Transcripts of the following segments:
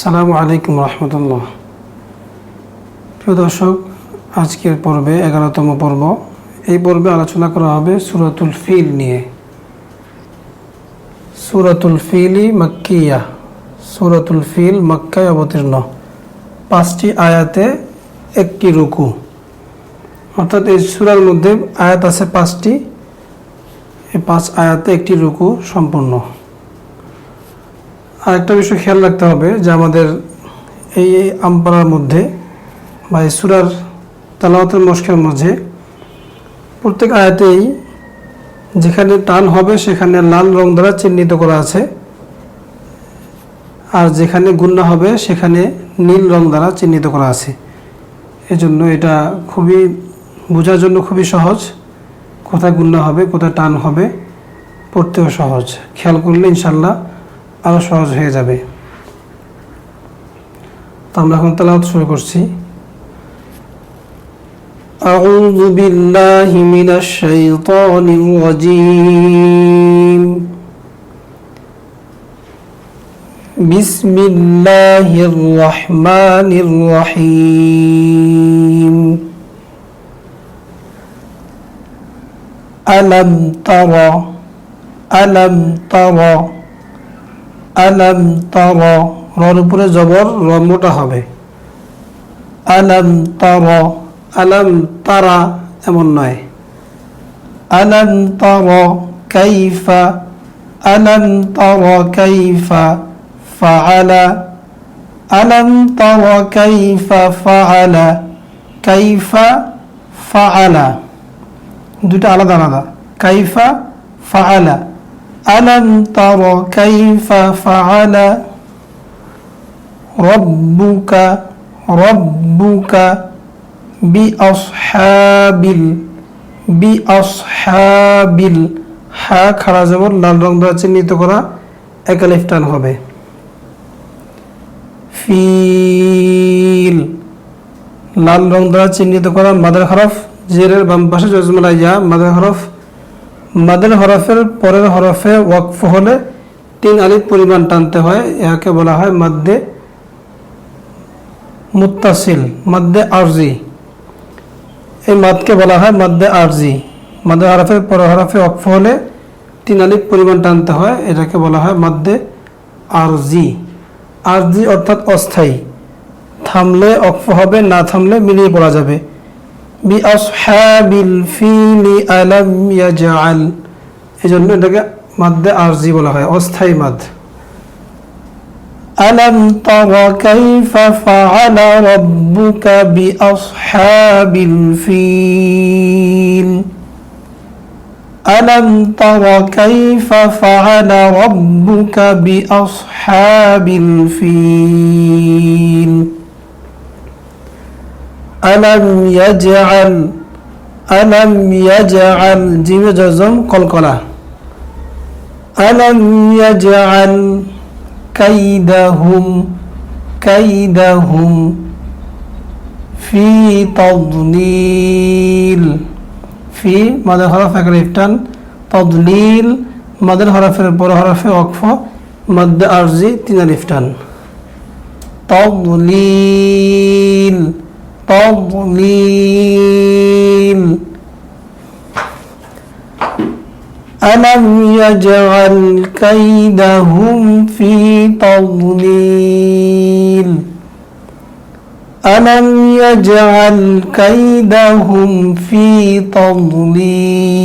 সালামু আলাইকুম রহমতুল্লাহ। প্রিয় দর্শক, আজকের পর্বে এগারোতম পর্ব। এই পর্বে আলোচনা করা হবে সুরাতুল ফিল নিয়ে। সুরাতুল ফিলি মাক্কিয়া। সুরাতুল ফিল মক্কায় অবতীর্ণ। পাঁচটি আয়াতে একটি রুকু। অর্থাৎ এই সুরার মধ্যে আয়াত আছে পাঁচটি। এই পাঁচ আয়াতে একটি রুকু সম্পূর্ণ। আরেকটা বিষয় খেয়াল রাখতে হবে যে আমাদের এই আমপাড়ার মধ্যে বা সুরার তালাওয়াতের মস্কের মাঝে প্রত্যেক আয়াতেই যেখানে টান হবে সেখানে লাল রং দ্বারা চিহ্নিত করা আছে। আর যেখানে গুন্না হবে সেখানে নীল রং দ্বারা চিহ্নিত করা আছে। এজন্য এটা খুবই বোঝার জন্য খুবই সহজ। কোথায় গুন্না হবে, কোথায় টান হবে, পড়তেও সহজ। খেয়াল করলে ইনশাল্লাহ আরও সহজ হয়ে যাবে তো আমরা এখন তালাওয়াত শুরু করছি أعوذ بالله من الشيطان الرجيم بسم الله الرحمن الرحيم ألم ترى ألم ترى আলাম তর, রর উপরে জবর র মোটা হবে। আলাম তর, আলাম তারা এমন নয়। আলাম তর, কাইফা, আলাম তর, কাইফা, ফাআলা। আলাম তর, কাইফা, ফাআলা। কাইফা, ফাআলা। দুটো আলাদা আলাদা। কাইফা, ফাআলা। ألم تر كيف فعل ربك ربك بأصحاب بأصحاب হা খাড়া জবর লাল রং দ্বারা চিহ্নিত করা একালিফ টান হবে ফিল লাল রং দ্বারা চিহ্নিত করা মাদার হরফ জেরের বাম পাশে জজমালা ইয়া মাদার হরফ মাদের হরফের পরের হরফে ওয়াকফ হলে তিন আলিফ পরিমাণ টানতে হয় একে বলা হয় মাদ্দে মুত্তাসিল, মাদ্দে আরজি। এই মাদকে বলা হয় মাদ্দে আরজি। মাদের হরফের পরের হরফে ওয়াকফ হলে তিন আলিফ পরিমাণ টানতে হয়, এটাকে বলা হয় মাদ্দে আরজি। আরজি অর্থাৎ অস্থায়ী। থামলে অক্ফ হবে, না থামলে মিলিয়ে পড়া যাবে। বিআসহাবিল ফিলি আলাম ইয়াজআল এজন্য এটাকে মাদ্দে আরজি বলা হয় অস্থায়ী মাদ ألم تر كيف فعل ربك بأصحاب الفيل ألم تر كيف فعل ربك بأصحاب الفيل আলাম ইয়াজআল আলাম ইয়াজআল জিমে জজম কলকলা আলাম ইয়াজআল কাইদাহুম কাইদাহুম ফি তদলিল ফি মাদের হরফ এক ইফটান তদলিল মাদের হরফের বড় হরফে অক্ফ মধ্য আরজি তিন ইফটান তদলিল تضليل ألم يجعل كيدهم في تضليل؟ ألم يجعل كيدهم في تضليل؟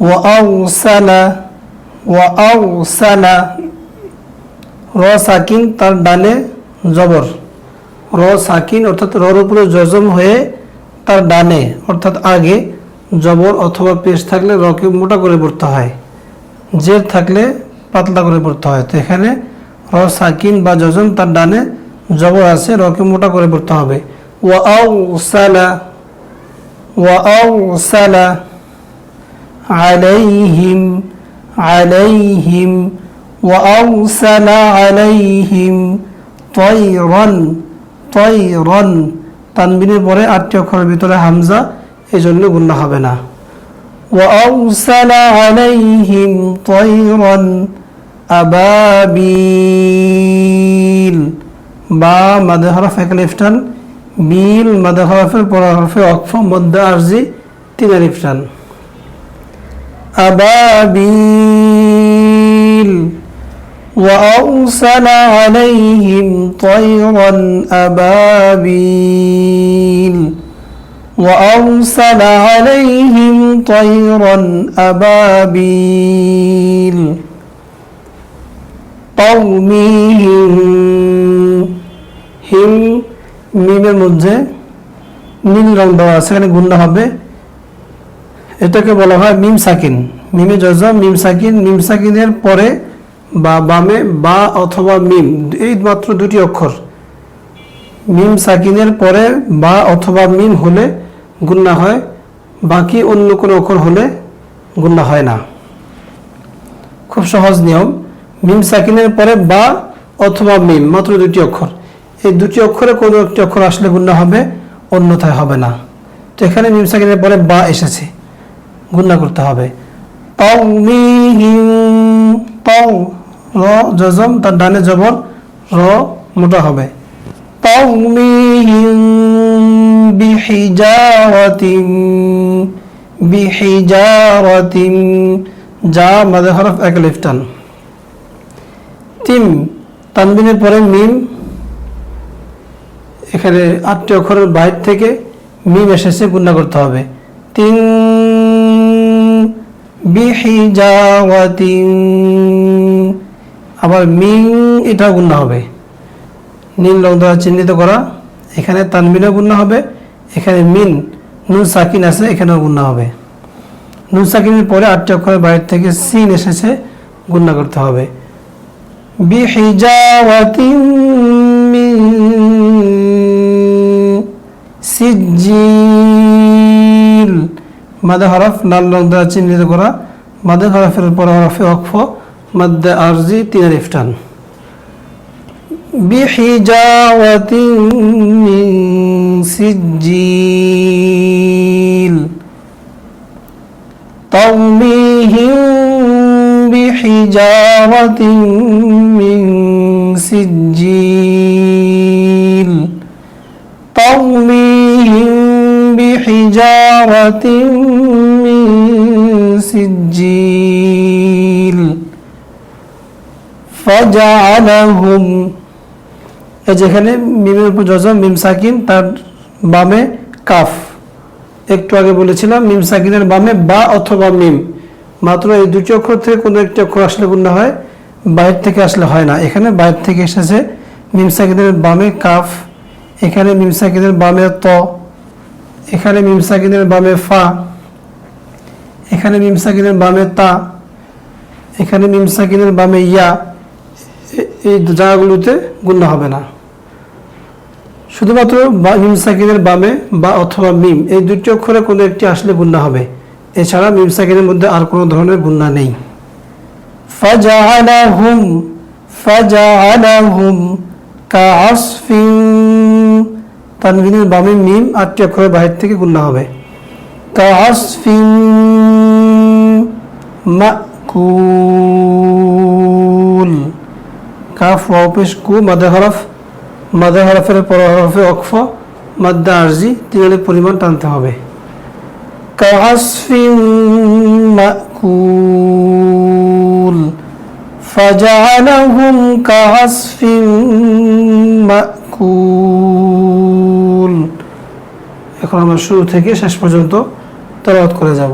وأرسل وأرسل র সাকিন তার ডানে জবর। র সাকিন অর্থাৎ রর উপরে জজম হয়ে তার ডানে, অর্থাৎ আগে জবর অথবা পেশ থাকলে রকে মোটা করে পড়তে হয়, জের থাকলে পাতলা করে পড়তে হয়। তো এখানে র সাকিন বা জজম তার ডানে জবর আছে রকে মোটা করে পড়তে হবে। ওয়া আলাইহিম আলাইহিম وأرسل عليهم طيرا طيرا তানবিনের পরে আটটি অক্ষরের ভিতরে হামজা এই জন্য গুন্না হবে না وأرسل عليهم طيرا أبابيل বা মাদে হরফ এক লিফটান বিল মাদে হরফের পর হরফে অক্ফ মধ্যে আরজি তিন লিফটান أبابيل وأرسل عليهم طيرا أبابيل وأرسل عليهم طيرا أبابيل قومهم হিম মিমের মধ্যে নীল রং দেওয়া আছে এখানে গুণনা হবে এটাকে বলা হয় মিম সাকিন মিমে জজম মিম সাকিন মিম সাকিনের পরে বা বামে বা অথবা মিম, এই মাত্র দুটি অক্ষর। মিম সাকিনের পরে বা অথবা মিম হলে গুন্না হয়, বাকি অন্য কোনো অক্ষর হলে গুন্না হয় না। খুব সহজ নিয়ম। মিম সাকিনের পরে বা অথবা মিম, মাত্র দুটি অক্ষর। এই দুটি অক্ষরে কোনো একটি অক্ষর আসলে গুন্না হবে, অন্যথায় হবে না। তো এখানে মিম সাকিনের পরে বা এসেছে। গুন্না করতে হবে। তাওমিহিম, তাও র জজম তার ডানে জবর, র মোটা হবে। তাওমিহিম বিহিজারাতিম বিহিজারাতিম যা মাদে হরফ এক লিফটান। তিম তানবিনের পরে মিম, এখানে আটটি অক্ষরের বাইর থেকে মিম এসেছে গুণা করতে হবে। তিন বিহিজাওয়াতিন আবার মিং এটা গুণা হবে। নীল রং দ্বারা চিহ্নিত করা, এখানে তানবিনও গুণা হবে, এখানে মিন, নুন সাকিন আছে, এখানেও গুণা হবে। নুন সাকিনের পরে আটটি অক্ষরের বাইরে থেকে সিন এসেছে, গুণা করতে হবে। বিহিজাওয়াতিন সিজিল মাদে হরফ, লাল রং দ্বারা চিহ্নিত করা, মাদে হরফের পর হরফে অক্ফ মাদ্দে আরজি তিন ইফটান بحجارة من سجيل ترميهم بحجارة من سجيل ترميهم بحجارة من سجيل ওয়াজালাহুম এই যেখানে মিমের উপর জজম মিম সাকিন, তার বামে কাফ। একটু আগে বলেছিলাম, মিম সাকিনের বামে বা অথবা মিম। মাত্র এই দুটি অক্ষর থেকে কোনো একটি অক্ষর আসলে গুণ হয় বাইর থেকে আসলে হয় না। এখানে বাইর থেকে এসেছে মিম সাকিনের বামে কাফ, এখানে মিম সাকিনের বামে ত, এখানে মিম সাকিনের বামে ফা, এখানে মিম সাকিনের বামে তা, এখানে মিম সাকিনের বামে ইয়া। এই জায়গাগুলোতে গুণ হবে না। শুধুমাত্র বা- মিম সাকিনের বামে বা অথবা মিম, এই দুটি অক্ষরে কোনো একটি আসলে গুণা হবে। এছাড়া মিম সাকিনের মধ্যে আর কোনো ধরনের গুণা নেই। ফাজালাহুম ফাজালাহুম কাআসফিন তানবিনের বামে মিম আটটি অক্ষরের বাহির থেকে গুণা হবে। কাআসফিন মাকুল। কাফ ওয়াও পেশ কু মাদে হরফ মাদে হরফের পর হরফে অক্ফ মাদ্দা আরজি তিনের পরিমাণ টানতে হবে কাসফিন মাকুল فجعلهم كعصف মাকুল এখন আমরা শুরু থেকে শেষ পর্যন্ত তেলাওয়াত করে যাব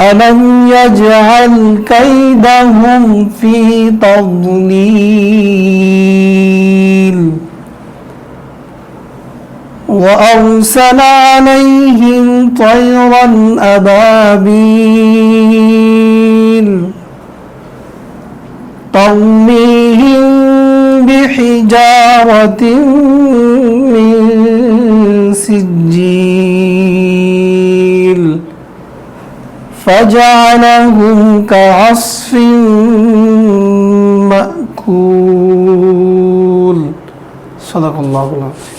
ألم يجعل كيدهم في تضليل وأرسل عليهم طيرا أبابيل ترميهم بحجارة من سجيل فجعلهم كعصف مأكول صدق الله العظيم